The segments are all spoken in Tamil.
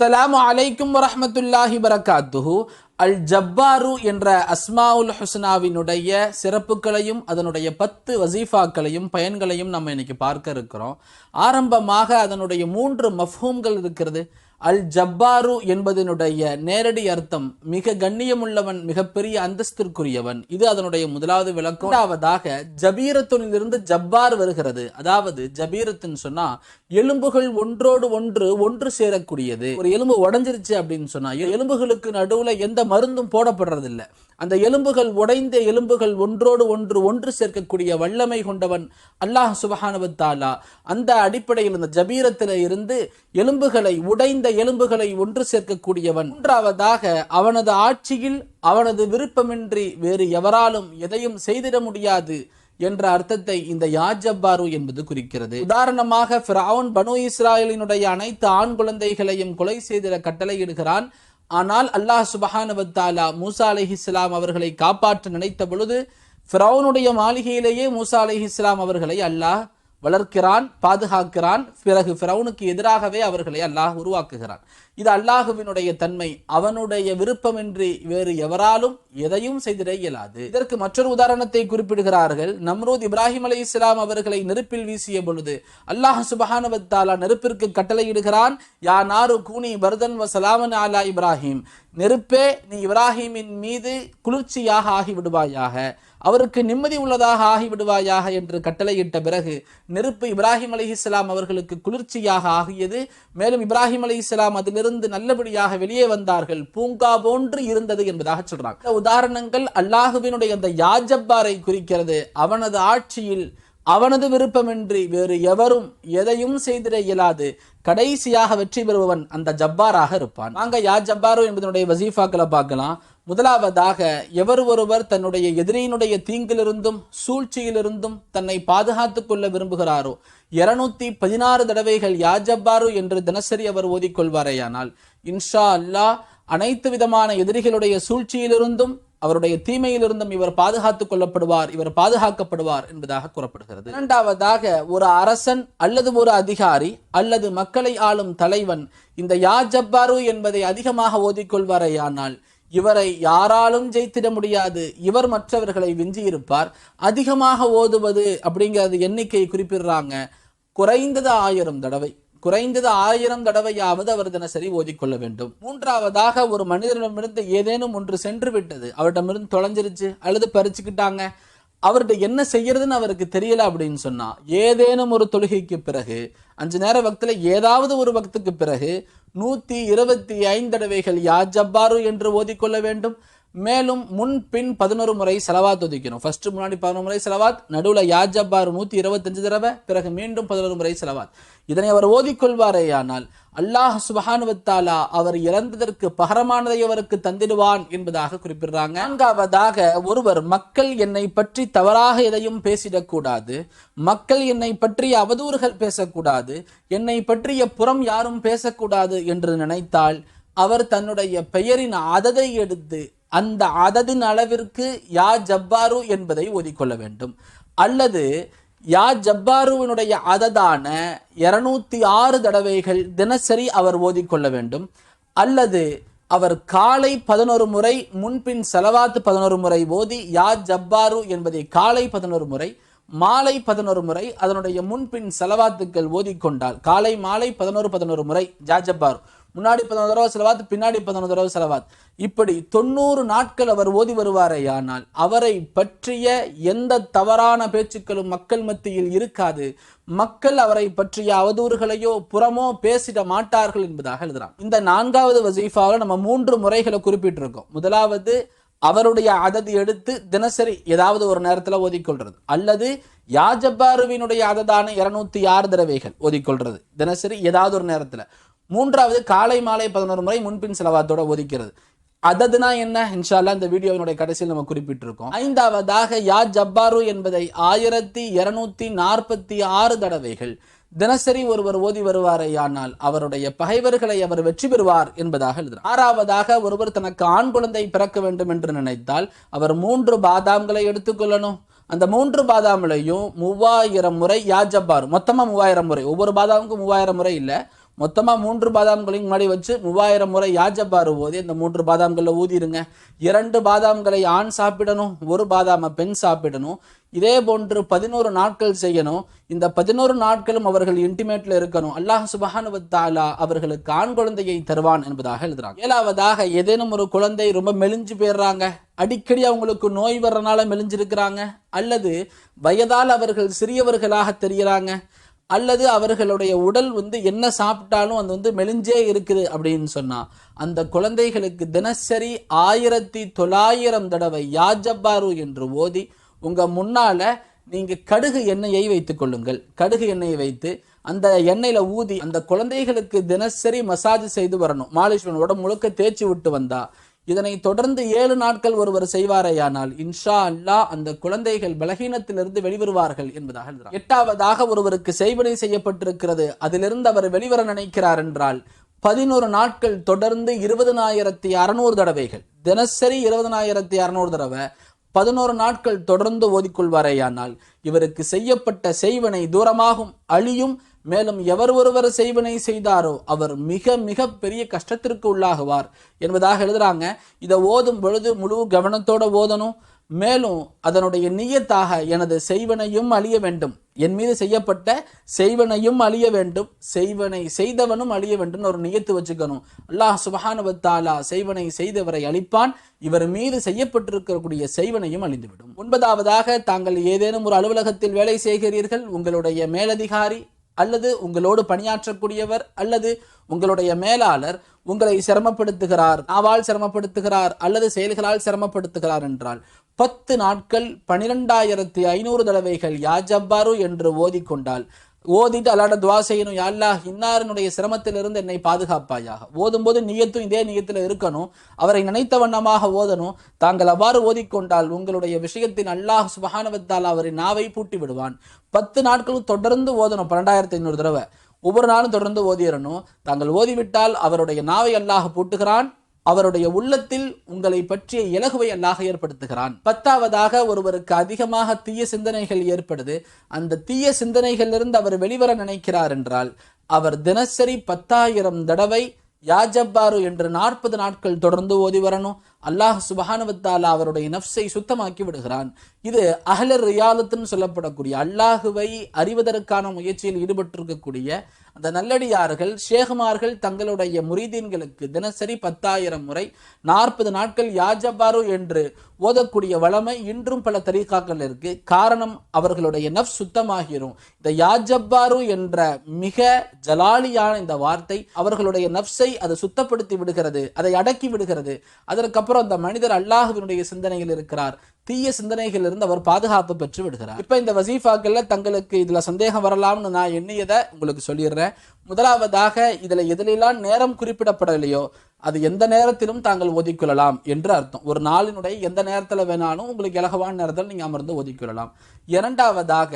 அஸ்ஸலாம் அலைக்கும் வரமத்துல்லாஹி வரகாத்துஹு. அல் ஜப்பாரு என்ற அஸ்மாவுல் ஹுஸ்னாவினுடைய சிறப்புகளையும் அதனுடைய பத்து வசீஃபாக்களையும் பயன்களையும் நம்ம இன்னைக்கு பார்க்க இருக்கிறோம். ஆரம்பமாக அதனுடைய மூன்று மஃஹூம்கள் இருக்கிறது. அல் ஜப்பாரு என்பதனுடைய நேரடி அர்த்தம் மிக கண்ணியமுள்ளவன் மிகப்பெரிய அந்தஸ்திற்குரியவன். இது அதனுடைய முதலாவது விளக்கம். இரண்டாவதாக ஜபீரத்துனிலிருந்து ஜப்பார் வருகிறது. அதாவது ஜபீரத்துன்னு சொன்னா எலும்புகள் ஒன்றோடு ஒன்று ஒன்று சேரக்கூடியது. ஒரு எலும்பு உடைஞ்சிருச்சு அப்படின்னு சொன்னா எலும்புகளுக்கு நடுவுல எந்த மருந்தும் போடப்படுறதில்லை. அந்த எலும்புகள் உடைந்த எலும்புகள் ஒன்றோடு ஒன்று ஒன்று சேர்க்கக்கூடிய வல்லமை கொண்டவன் அல்லாஹ் சுபஹானுவத்தாலா அந்த அடிப்படையில் இந்த ஜபீரத்தில் இருந்து எலும்புகளை உடைந்த எலும்புகளை ஒன்று சேர்க்கக்கூடியவன். மூன்றாவதாக அவனது ஆட்சியில் அவனது விருப்பமின்றி வேறு எவராலும் எதையும் செய்திட முடியாது என்ற அர்த்தத்தை இந்த யாஜப்பாரு என்பது குறிக்கிறது. உதாரணமாக ஃபிரவுன் பனு இஸ்ராயலினுடைய அனைத்து ஆண் குழந்தைகளையும் கொலை செய்திட கட்டளையிடுகிறான். ஆனால் அல்லாஹ் சுபஹானுவத்தாலா மூசா அலைஹிஸ்லாம் அவர்களை காப்பாற்ற நினைத்த பொழுது ஃபிரௌனுடைய மாளிகையிலேயே மூசா அலைஹிஸ்லாம் அவர்களை அல்லாஹ் வளர்க்கிறான் பாதுகாக்கிறான். பிறகு ஃபிரௌனுக்கு எதிராகவே அவர்களை அல்லாஹ் உருவாக்குகிறான். இது அல்லாஹுவினுடைய தன்மை. அவனுடைய விருப்பமின்றி வேறு எவராலும் எதையும் செய்திட இயலாது. இதற்கு மற்றொரு உதாரணத்தை குறிப்பிடுகிறார்கள். நம்ரூத் இப்ராஹிம் அலி இஸ்லாம் அவர்களை நெருப்பில் வீசிய பொழுது அல்லாஹ் சுபஹானவத்தாலா நெருப்பிற்கு கட்டளையிடுகிறான் யா நாரு கூனி பர்தன் வ சலாமன் ஆலா இப்ராஹிம். நெருப்பே நீ இப்ராஹிமின் மீது குளிர்ச்சியாக ஆகிவிடுவாயாக. அவருக்கு நிம்மதி உள்ளதாக ஆகிவிடுவாயாக என்று கட்டளையிட்ட பிறகு நெருப்பு இப்ராஹிம் அலி இஸ்லாம் அவர்களுக்கு குளிர்ச்சியாக ஆகியது. மேலும் இப்ராஹிம் அலி இஸ்லாம் அதிலிருந்து நல்லபடியாக வெளியே வந்தார்கள். பூங்கா போன்று இருந்தது என்பதாக சொல்றாங்க. உதாரணங்கள் அல்லாஹுவினுடைய அந்த யாஜப்பாரை குறிக்கிறது. அவனது ஆட்சியில் அவனது விருப்பமின்றி வேறு எவரும் எதையும் செய்திட இயலாது. கடைசியாக வெற்றி பெறுபவன் அந்த ஜப்பாராக இருப்பான். நாங்கள் யார் ஜப்பாரு என்பதனுடைய வசீஃபாக்களை பார்க்கலாம். முதலாவதாக எவர் ஒருவர் தன்னுடைய எதிரியினுடைய தீங்கிலிருந்தும் சூழ்ச்சியிலிருந்தும் தன்னை பாதுகாத்துக் கொள்ள விரும்புகிறாரோ? இருநூத்தி பதினாறு தடவைகள் யா ஜப்பாரு என்று தினசரி அவர் ஓதிக்கொள்வாரேயானால் இன்ஷா அல்லாஹ் அனைத்து விதமான எதிரிகளுடைய சூழ்ச்சியிலிருந்தும் அவருடைய தீமையிலிருந்தும் இவர் பாதுகாத்துக் கொள்ளப்படுவார் இவர் பாதுகாக்கப்படுவார் என்பதாக கூறப்படுகிறது. இரண்டாவதாக ஒரு அரசன் அல்லது ஒரு அதிகாரி அல்லது மக்களை ஆளும் தலைவன் இந்த யா ஜப்பாரு என்பதை அதிகமாக ஓதிக்கொள்வாரேயானால் இவரை யாராலும் ஜெயித்திட முடியாது இவர் மற்றவர்களை விஞ்சியிருப்பார். அதிகமாக ஓதுவது அப்படிங்கிறது எண்ணிக்கை குறிப்பிடுறாங்க. குறைந்தது ஆயிரம் தடவை. குறைந்தது ஆயிரம் தடவையாவது அவர் தினசரி ஓதிக்கொள்ள வேண்டும். மூன்றாவதாக ஒரு மனிதனிடமிருந்து ஏதேனும் ஒன்று சென்று விட்டது அவரிடமிருந்து தொலைஞ்சிருச்சு அல்லது பறிச்சுக்கிட்டாங்க அவர்கிட்ட என்ன செய்யறதுன்னு அவருக்கு தெரியல அப்படின்னு சொன்னா ஏதேனும் ஒரு தொழுகைக்கு பிறகு அஞ்சு நேர பக்தில ஏதாவது ஒரு வக்துக்கு பிறகு நூத்தி இருபத்தி ஐந்து தடவைகள் யா ஜப்பாரு என்று ஓதிக்கொள்ள வேண்டும். மேலும் முன் பின் பதினோரு முறை செலவாத் ஒதுக்கணும் ஃபர்ஸ்ட் முன்னாடி பதினோரு முறை செலவாத் நடுவில் யாஜப்பார் நூற்றி இருபத்தஞ்சு தடவை பிறகு மீண்டும் பதினோரு முறை செலவாத். இதனை அவர் ஓதிக்கொள்வாரேயானால் அல்லாஹ் சுபஹானுவத்தாலா அவர் இறந்ததற்கு பகரமானதை அவருக்கு தந்திடுவான் என்பதாக குறிப்பிடுறாங்க. நான்காவதாக ஒருவர் மக்கள் என்னை பற்றி தவறாக எதையும் பேசிடக்கூடாது மக்கள் என்னை பற்றிய அவதூறுகள் பேசக்கூடாது என்னை பற்றிய புறம் யாரும் பேசக்கூடாது என்று நினைத்தால் அவர் தன்னுடைய பெயரின் அததை எடுத்து அந்த அததின் அளவிற்கு யா ஜப்பாரு என்பதை ஓதிக்கொள்ள வேண்டும். அல்லது யா ஜப்பாருவினுடைய அததான இருநூத்தி ஆறு தடவைகள் தினசரி அவர் ஓதிக்கொள்ள வேண்டும். அல்லது அவர் காலை பதினோரு முறை முன்பின் செலவாத்து பதினோரு முறை ஓதி யா ஜப்பாரு என்பதை காலை பதினோரு முறை மாலை பதினோரு முறை அதனுடைய முன்பின் செலவாத்துக்கள் ஓதிக்கொண்டால் காலை மாலை பதினோரு பதினோரு முறை ஜா ஜப்பாரு. முன்னாடி பதினொரு தடவை செலவாத் பின்னாடி பதினொரு தடவை செலவாத் இப்படி தொண்ணூறு நாட்கள் அவர் ஓதி வருவாரேயானால் அவரை பற்றிய எந்த தவறான பேச்சுக்களும் மக்கள் மத்தியில் இருக்காது. மக்கள் அவரை பற்றிய அவதூறுகளையோ புறமோ பேசிட மாட்டார்கள் என்பதாக எழுதுறான். இந்த நான்காவது வசீஃபாவில் நம்ம மூன்று முறைகளை குறிப்பிட்டிருக்கோம். முதலாவது அவருடைய அதது எடுத்து தினசரி ஏதாவது ஒரு நேரத்தில் ஓதிக்கொள்றது. அல்லது யாஜப்பாருவினுடைய அததான இருநூத்தி ஆறு தடவைகள் ஓதிக்கொள்றது. தினசரி ஏதாவது ஒரு நேரத்தில். மூன்றாவது காலை மாலை பதினோரு முறை முன்பின் செலவாத்தோட ஒதுக்கிறது. அததுனா என்ன? இன்ஷால்லா இந்த வீடியோவினுடைய கடைசியில் நம்ம குறிப்பிட்டிருக்கோம். ஐந்தாவதாக யா ஜப்பாரு என்பதை ஆயிரத்தி இருநூத்தி நாற்பத்தி ஆறு தடவைகள் தினசரி ஒருவர் ஓதி வருவாரேயானால் அவருடைய பகைவர்களை அவர் வெற்றி பெறுவார் என்பதாக எழுதுகிறார். ஆறாவதாக ஒருவர் தனக்கு ஆண் குழந்தை பிறக்க வேண்டும் என்று நினைத்தால் அவர் மூன்று பாதாம்களை எடுத்துக்கொள்ளணும் அந்த மூன்று பாதாமிலையும் மூவாயிரம் முறை யாஜப்பார் மொத்தமாக மூவாயிரம் முறை. ஒவ்வொரு பாதாமுக்கும் மூவாயிரம் முறை இல்லை. மொத்தமாக மூன்று பாதாம்களையும் முன்னாடி வச்சு மூவாயிரம் முறை யாஜப்பாரு ஓதி இந்த மூன்று பாதாம்களை ஊதிருங்க. இரண்டு பாதாம்களை ஆண் சாப்பிடணும் ஒரு பாதாமை பெண் சாப்பிடணும். இதே போன்று பதினோரு நாட்கள் செய்யணும். இந்த பதினோரு நாட்களும் அவர்கள் இன்டிமேட்ல இருக்கணும். அல்லாஹ் சுபஹானு தாலா அவர்களுக்கு ஆண் குழந்தையை தருவான் என்பதாக எழுதுறாங்க. ஏழாவதாக ஏதேனும் ஒரு குழந்தை ரொம்ப மெலிஞ்சு போயிடுறாங்க. அடிக்கடி அவங்களுக்கு நோய் வர்றனால மெலிஞ்சிருக்கிறாங்க. அல்லது வயதால் அவர்கள் சிறியவர்களாக தெரிகிறாங்க. அல்லது அவர்களுடைய உடல் வந்து என்ன சாப்பிட்டாலும் அது வந்து மெலிஞ்சே இருக்குது அப்படின்னு சொன்னா அந்த குழந்தைகளுக்கு தினசரி ஆயிரத்தி தொள்ளாயிரம் தடவை யாஜப்பாரு என்று ஓதி உங்க முன்னால நீங்க கடுகு எண்ணெயை வைத்துக் கொள்ளுங்கள். கடுகு எண்ணெயை வைத்து அந்த எண்ணெயில ஊதி அந்த குழந்தைகளுக்கு தினசரி மசாஜ் செய்து வரணும். மாலிஷ் உடம்பு முழுக்க தேய்ச்சி விட்டு வந்தா இதனை தொடர்ந்து ஏழு நாட்கள் ஒருவர் செய்வாரேயானால் இன்ஷா அல்லாஹ் அந்த குழந்தைகள் பலகீனத்திலிருந்து வெளிவருவார்கள் என்பதாக எட்டாவதாக ஒருவருக்கு செய்வனை செய்யப்பட்டிருக்கிறது. அதிலிருந்து அவர் வெளிவர நினைக்கிறார் என்றால் பதினோரு நாட்கள் தொடர்ந்து இருபதனாயிரத்தி அறுநூறு தடவைகள் தினசரி இருபதனாயிரத்தி அறுநூறு தடவை பதினோரு நாட்கள் தொடர்ந்து ஓதிக்கொள்வாரேயானால் இவருக்கு செய்யப்பட்ட செய்வனை தூரமாகும் அழியும் மேலும் எவர் ஒருவர் செய்வனை செய்தாரோ அவர் மிக மிக பெரிய கஷ்டத்திற்கு உள்ளாகுவார். என்பதாக எழுதுறாங்க. இதை ஓதும் பொழுது முழு கவனத்தோடு ஓதணும். மேலும் அதனுடைய நியத்தாக எனது செய்வனையும் அழிய வேண்டும். என் மீது செய்யப்பட்ட செய்வனையும் அழிய வேண்டும். செய்வனை செய்தவனும் அழிய வேண்டும் ஒரு நியத்து வச்சுக்கணும். அல்லாஹ் சுபஹானுவத்தாலா செய்வனை செய்தவரை அழிப்பான். இவர் மீது செய்யப்பட்டிருக்கக்கூடிய செய்வனையும் அழிந்துவிடும். ஒன்பதாவதாக தாங்கள் ஏதேனும் ஒரு அலுவலகத்தில் வேலை செய்கிறீர்கள். உங்களுடைய மேலதிகாரி அல்லது உங்களோடு பணியாற்றக்கூடியவர் அல்லது உங்களுடைய மேலாளர் உங்களை சிரமப்படுத்துகிறார் நாவால் சிரமப்படுத்துகிறார் அல்லது செயல்களால் சிரமப்படுத்துகிறார் என்றால் பத்து நாட்கள் பனிரெண்டாயிரத்தி ஐநூறு தடவைகள் யாஜப்பாரு என்று ஓதிக்கொண்டால் ஓதிட்டு அல்லாட துவா செய்யணும். யாழ்லா அல்லாஹ் இன்னாரனுடைய சிரமத்திலிருந்து என்னை பாதுகாப்பாயாக. ஓதும்போது நியத்தும் இதே நீயத்தில் இருக்கணும். அவரை நினைத்த வண்ணமாக ஓதணும். தாங்கள் அவ்வாறு ஓதிக்கொண்டால் உங்களுடைய விஷயத்தின் அல்லாஹ் சுபஹானவத்தால் அவரின் நாவை பூட்டி விடுவான். பத்து நாட்களும் தொடர்ந்து ஓதணும். பன்னெண்டாயிரத்தி ஐநூறு தடவை. ஒவ்வொரு நாளும் தொடர்ந்து ஓதிடணும் தாங்கள் ஓதிவிட்டால் அவருடைய நாவை அல்லாஹ் பூட்டுகிறான். அவருடைய உள்ளத்தில் உங்களை பற்றிய இலகுவை அல்லாஹ் ஏற்படுத்துகிறான். பத்தாவதாக ஒருவருக்கு அதிகமாக தீய சிந்தனைகள் ஏற்படுது. அந்த தீய சிந்தனைகளிலிருந்து அவர் வெளிவர நினைக்கிறார் என்றால் அவர் தினசரி பத்தாயிரம் தடவை யாஜப்பாரு என்று நாற்பது நாட்கள் தொடர்ந்து ஓதி வரணும். அல்லாஹ் சுபஹானுவத்தாலா அவருடைய நஃப்ஸை சுத்தமாக்கி விடுகிறான். இது அஹ்லர் ரியாலத்துன்னு சொல்லப்படக்கூடிய அல்லாஹுவை அறிவதற்கான முயற்சியில் ஈடுபட்டிருக்கக்கூடிய அந்த நல்லடியார்கள் ஷேகுமார்கள் தங்களுடைய முரீதீன்களுக்கு தினசரி பத்தாயிரம் முறை நாற்பது நாட்கள் யாஜப்பாரு என்று ஓதக்கூடிய வளமை இன்றும் பல தரீகாக்கள் இருக்கு. காரணம் அவர்களுடைய நஃப் சுத்தமாகிரும். இந்த யாஜப்பாரு என்ற மிக ஜலாலியான இந்த வார்த்தை அவர்களுடைய நஃப்ஸை அது சுத்தப்படுத்தி விடுகிறது அதை அடக்கி விடுகிறது. அதற்கப்புறம் அந்த மனிதர் அல்லாஹுவினுடைய சிந்தனையில் இருக்கிறார். தீய சிந்தனைகள் இருந்து அவர் பாதுகாப்பு பெற்று விடுகிறார். இப்ப இந்த வசீஃபாக்கள்ல தங்களுக்கு இதுல சந்தேகம் வரலாம்னு நான் எண்ணியதை உங்களுக்கு சொல்லிடுறேன். முதலாவதாக இதுல எதிலெல்லாம் நேரம் குறிப்பிடப்படலையோ அது எந்த நேரத்திலும் தாங்கள் ஒதுக்கொள்ளலாம் என்று அர்த்தம். ஒரு நாளினுடைய எந்த நேரத்தில் வேணாலும் உங்களுக்கு இலகவான நேரத்தில் நீங்கள் அமர்ந்து ஒதுக்கொள்ளலாம் இரண்டாவதாக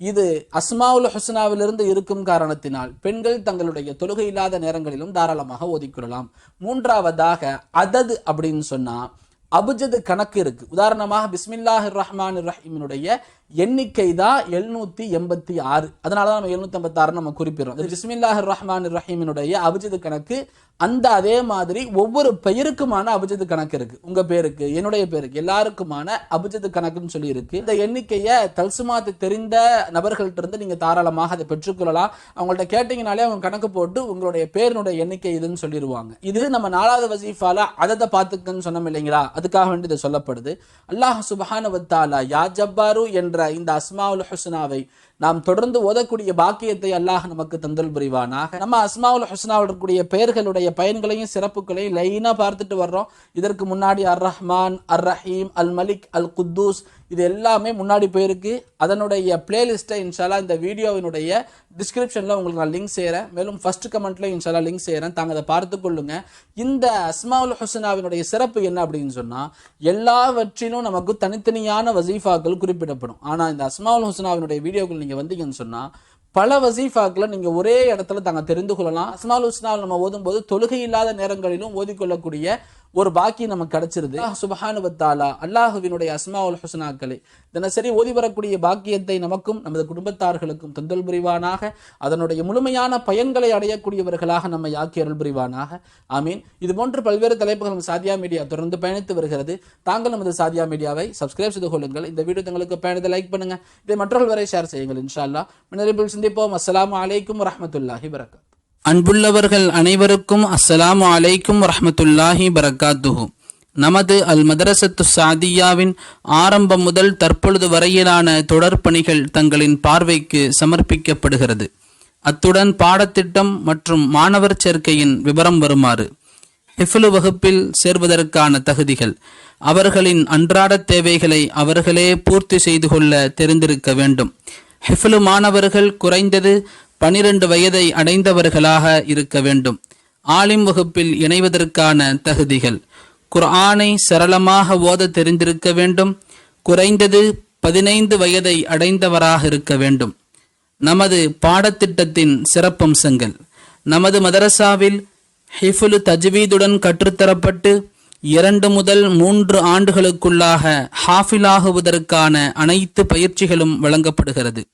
இது அஸ்மாவுல் ஹுஸ்னாவிலிருந்து இருக்கும் காரணத்தினால் பெண்கள் தங்களுடைய தொழுகை இல்லாத நேரங்களிலும் தாராளமாக ஒதுக்கொள்ளலாம் மூன்றாவதாக அதது அப்படின்னு சொன்னால் அபுஜது கணக்கு இருக்கு. உதாரணமாக பிஸ்மில்லாஹ் ரஹ்மான் ரஹீமினுடைய எண்ணிக்கை தான் எழுநூத்தி எண்பத்தி ஆறு. அதனால தான் நம்ம எழுநூத்தி ஐம்பத்தி ஆறு நம்ம குறிப்பிடுறோம். ஜிஸ்மில்லாஹ் பிஸ்மில்லாஹ் ரஹ்மான் ரஹீமினுடைய அபிஜித் கணக்கு அந்த அதே மாதிரி ஒவ்வொரு பெயருக்குமான அபுஜது கணக்கு இருக்கு. உங்க பேருக்கு என்னுடைய பேருக்கு எல்லாருக்குமான அபுஜது கணக்குன்னு சொல்லி இருக்கு. இந்த எண்ணிக்கையை தல்சுமாத்து தெரிந்த நபர்கள்ட்ட இருந்து நீங்க தாராளமாக அதை பெற்றுக்கொள்ளலாம். அவங்கள்ட்ட கேட்டீங்கனாலே அவங்க கணக்கு போட்டு உங்களுடைய பேரினுடைய எண்ணிக்கை இதுன்னு சொல்லிடுவாங்க இது நம்ம நாலாவது வசீஃபால அததை பார்த்துக்கன்னு சொன்னோம் இல்லைங்களா? அதுக்காக வேண்டி இது சொல்லப்படுது. அல்லாஹ் சுபஹானவத்தாலா யா ஜப்பாரு என்ற இந்த அஸ்மாவுல் ஹுஸ்னாவை நாம் தொடர்ந்து ஓதக்கூடிய பாக்கியத்தை அல்லாஹ் நமக்கு தந்தல் புரிவானாக. நம்ம அஸ்மாவுல் ஹுஸ்னாவில் இருக்கக்கூடிய பெயர்களுடைய பயன்களையும் சிறப்புகளையும் லைனாக பார்த்துட்டு வர்றோம். இதற்கு முன்னாடி அர் ரஹ்மான் அர் ரஹீம் அல் மலிக் அல் குத்தூஸ் இது எல்லாமே முன்னாடி போயிருக்கு. அதனுடைய பிளேலிஸ்ட்டை இன்ஷாலா இந்த வீடியோவினுடைய டிஸ்கிரிப்ஷனில் உங்களுக்கு நான் லிங்க் செய்கிறேன் மேலும் ஃபர்ஸ்ட் கமெண்ட்டில் இன்ஷாலா லிங்க் செய்கிறேன் தாங்க அதை பார்த்து இந்த அஸ்மாவுல் ஹுசனாவினுடைய சிறப்பு என்ன அப்படின்னு சொன்னால் எல்லாவற்றிலும் நமக்கு தனித்தனியான வசீஃபாக்கள் குறிப்பிடப்படும். ஆனால் இந்த அஸ்மாவுல் ஹுசனாவினுடைய வீடியோக்கள் நீங்கள் வந்தீங்கன்னு சொன்னால் பல வசீஃபாக்களை நீங்கள் ஒரே இடத்துல தாங்க தெரிந்து கொள்ளலாம். அஸ்மால் ஹுஸ்னாவில் நம்ம ஓதும்போது தொழுகை இல்லாத நேரங்களிலும் ஓதிக்கொள்ளக்கூடிய ஒரு பாக்கி நமக்கு கிடைச்சிருது. தஆலா அல்லாஹுவினுடைய அஸ்மாவுல் ஹுஸ்னாக்களை. தினசரி ஓதி வரக்கூடிய பாக்கியத்தை நமக்கும் நமது குடும்பத்தார்களுக்கும் தந்தல் புரிவானாக. அதனுடைய முழுமையான பயன்களை அடையக்கூடியவர்களாக நம்மை ஆக்கி அருள் புரிவானாக. ஆமீன். இது போன்று பல்வேறு தலைப்புகள் சாதியா மீடியா தொடர்ந்து பயணித்து வருகிறது. தாங்கள் நமது சாதியா மீடியாவை சப்ஸ்கிரைப் செய்து கொள்ளுங்கள். இந்த வீடியோ தங்களுக்கு பயணத்தை லைக் பண்ணுங்க. இதை மற்றவர்கள் வரை ஷேர் செய்யுங்கள் இன்ஷா அல்லாஹ் முன்னறிப்பில் சிந்திப்போம். அஸ்ஸலாமு அலைக்கும் வரஹ்மத்துல்லாஹி வரகாத் அன்புள்ளவர்கள் அனைவருக்கும் அஸ்ஸலாமு அலைக்கும் வரமத்துல்லாஹி பரகாத்துஹு நமது அல் மதரசத்து சாதியாவின் ஆரம்பம் முதல் தற்பொழுது வரையிலான தொடர் பணிகள் தங்களின் பார்வைக்கு சமர்ப்பிக்கப்படுகிறது. அத்துடன் பாடத்திட்டம் மற்றும் மாணவர் சேர்க்கையின் விவரம் வருமாறு ஹிஃபுலு வகுப்பில் சேர்வதற்கான தகுதிகள் அவர்களின் அன்றாட தேவைகளை அவர்களே பூர்த்தி செய்து கொள்ள தெரிந்திருக்க வேண்டும். ஹிஃபுலு மாணவர்கள் குறைந்தது பனிரெண்டு வயதை அடைந்தவர்களாக இருக்க வேண்டும். ஆலிம் வகுப்பில் இணைவதற்கான தகுதிகள். குர்ஆனை சரளமாக ஓத தெரிந்திருக்க வேண்டும். குறைந்தது பதினைந்து வயதை அடைந்தவராக இருக்க வேண்டும். நமது பாடத்திட்டத்தின் சிறப்பம்சங்கள். நமது மதரசாவில் ஹிஃபுலு தஜ்வீதுடன் கற்றுத்தரப்பட்டு இரண்டு முதல் மூன்று ஆண்டுகளுக்குள்ளாக ஹாஃபிலாகுவதற்கான அனைத்து பயிற்சிகளும் வழங்கப்படுகிறது.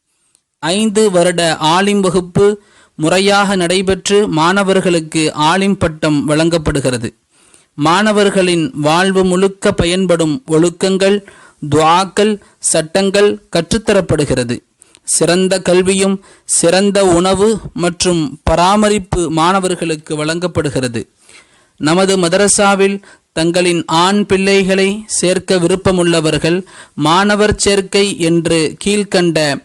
ஐந்து வருட ஆலிம் வகுப்பு முறையாக நடைபெற்று மாணவர்களுக்கு ஆலிம் பட்டம் வழங்கப்படுகிறது. மாணவர்களின் வாழ்வு முழுக்க பயன்படும் ஒழுக்கங்கள் துவாக்கள் சட்டங்கள் கற்றுத்தரப்படுகிறது. சிறந்த கல்வியும் சிறந்த உணவு மற்றும் பராமரிப்பு மாணவர்களுக்கு வழங்கப்படுகிறது. நமது மதரசாவில் தங்களின் ஆண் பிள்ளைகளை சேர்க்க விருப்பமுள்ளவர்கள் மாணவர் சேர்க்கை என்று கீழ்கண்ட